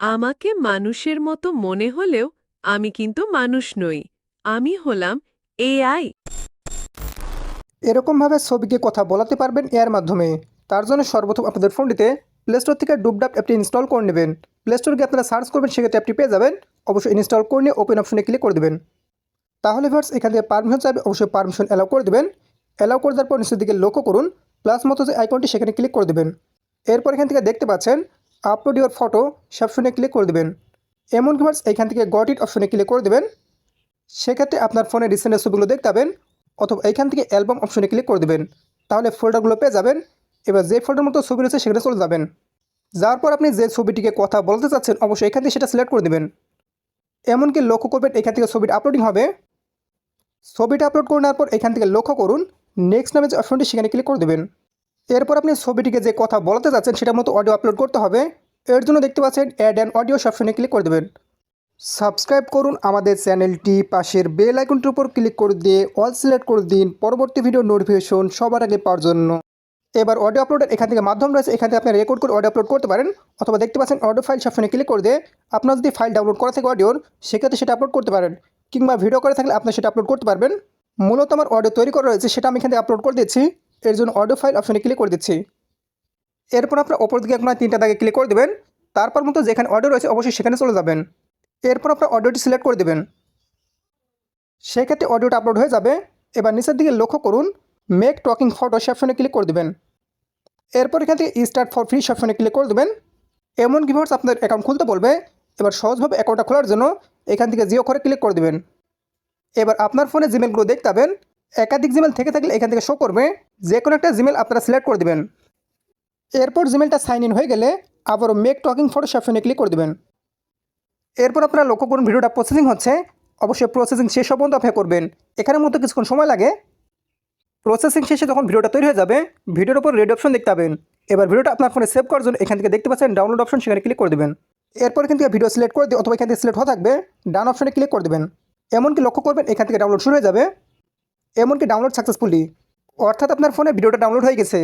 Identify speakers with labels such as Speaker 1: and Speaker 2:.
Speaker 1: আমাকে মানুষের মতো মনে হলেও আমি কিন্তু মানুষ নই, আমি হলাম এআই।
Speaker 2: এরকমভাবে ছবিকে কথা বলাতে পারবেন এর মাধ্যমে। তার জন্য সর্বপ্রথম আপনাদের ফোনটিতে প্লে স্টোর থেকে ডুবডাপ অ্যাপটি ইনস্টল করে নেবেন। প্লে স্টোরকে আপনারা সার্চ করবেন, সেক্ষেত্রে অ্যাপটি পেয়ে যাবেন। অবশ্যই ইনস্টল করে নিয়ে ওপেন অপশনে ক্লিক করে দেবেন। তাহলে ভার্স এখান থেকে পারমিশন চাইবে, অবশ্যই পারমিশন অ্যালাউ করে দেবেন। অ্যালাউ করে দেওয়ার পর নিচের দিকে লক্ষ্য করুন প্লাস মতো যে আইকনটি সেখানে ক্লিক করে দেবেন। এরপর এখান থেকে দেখতে পাচ্ছেন আপলোড ইউর ফটো সবসময় ক্লিক করে দেবেন। এমনকি ভার্স এখান থেকে গট ইট অপশনে ক্লিক করে দেবেন। সেক্ষেত্রে আপনার ফোনে রিসেন্টের ছবিগুলো দেখতে পাবেন, অথবা এইখান থেকে অ্যালবাম অপশনে ক্লিক করে দেবেন। তাহলে ফোল্ডারগুলো পেয়ে যাবেন। এবার যে ফোল্ডার মতো ছবি রয়েছে সেখানে চলে যাবেন। যাওয়ার পর আপনি যে ছবিটিকে কথা বলতে চাচ্ছেন, অবশ্যই এখান থেকে সেটা সিলেক্ট করে দেবেন। এমনকি লক্ষ্য করবেন এখান থেকে ছবিটা আপলোডিং হবে। ছবিটা আপলোড করে নেওয়ার পর এখান থেকে লক্ষ্য করুন নেক্সট নামে যে অপশনটি সেখানে ক্লিক করে দেবেন। এরপর আপনি ছবিটিকে যে কথা বলতে চাচ্ছেন সেটা মতো অডিও আপলোড করতে হবে। এর জন্য দেখতে পাচ্ছেন অ্যাড অ্যান্ড অডিও অপশনে ক্লিক করে দেবেন। সাবস্ক্রাইব করুন আমাদের চ্যানেলটি। পাশের বেল আইকনটির উপর ক্লিক করে দিয়ে অল সিলেক্ট করে দিন। পরবর্তী ভিডিও নোটিফিকেশন সবার আগে পাওয়ার জন্য। এবার অডিও আপলোডের এখান থেকে মাধ্যম রয়েছে। এখান থেকে আপনি রেকর্ড করে অডিও আপলোড করতে পারেন। অথবা দেখতে পাচ্ছেন অডিও ফাইল সবসময় ক্লিক করে দিয়ে আপনার যদি ফাইল ডাউনলোড করা থাকে অডিওর সেক্ষেত্রে সেটা আপলোড করতে পারেন। কিংবা ভিডিও করে থাকলে আপনি সেটা আপলোড করতে পারবেন। মূলত আমার অডিও তৈরি করা রয়েছে, সেটা আমি এখান থেকে আপলোড করে দিচ্ছি। এর জন্য অডিও ফাইল অপশনে ক্লিক করে দিচ্ছি। এরপর আপনার ওপর দিকে আপনার তিনটা দাগে ক্লিক করে দেবেন। তারপর মতো যেখানে অডিও রয়েছে অবশ্যই সেখানে চলে যাবেন। এরপর আপনার অডিওটি সিলেক্ট করে দেবেন। সেক্ষেত্রে অডিওটা আপলোড হয়ে যাবে। এবার নিচের দিকে লক্ষ্য করুন। মেক টকিং ফটো অপশনে ক্লিক করে দেবেন। এরপর এখান থেকে স্টার্ট ফর ফ্রি অপশনে ক্লিক করে দেবেন। এমন কীভাবে আপনার অ্যাকাউন্ট খুলতে বলবে। এবার সহজভাবে অ্যাকাউন্টটা খোলার জন্য এখান থেকে জিও করে ক্লিক করে দেবেন। এবার আপনার ফোনে জিমেলগুলো দেখতে পাবেন। একাধিক জিমেল থেকে থাকলে এখান থেকে শো করবে। যে কোনো একটা জিমেল আপনারা সিলেক্ট করে দেবেন। এরপর জিমেলটা সাইন ইন হয়ে গেলে আবারও মেক টকিং ফটো অপশনে ক্লিক করে দেবেন। এরপর আপনারা লক্ষ্য করুন ভিডিওটা প্রসেসিং হচ্ছে। অবশ্যই প্রসেসিং শেষ পর্যন্ত অপেক্ষা করবেন। এখানের মতো কিছুক্ষণ সময় লাগে। প্রসেসিং শেষে যখন ভিডিওটা তৈরি হয়ে যাবে, ভিডিওর উপর রেড অপশন দেখতে পাবেন। এবার ভিডিওটা আপনার ফোনে সেভ করার জন্য এখান থেকে দেখতে পাচ্ছেন ডাউনলোড অপশন সেখানে ক্লিক করে দেবেন। এরপর এখান থেকে ভিডিও সিলেক্ট করে দিয়ে অথবা এখান থেকে সিলেক্ট হওয়া থাকবে, ডান অপশনে ক্লিক করে দেবেন। এমনকি লক্ষ্য করবেন এখান থেকে ডাউনলোড শুরু হয়ে যাবে। এমনকি ডাউনলোড সাকসেসফুলি অর্থাৎ আপনার ফোনে ভিডিওটা ডাউনলোড হয়ে গেছে।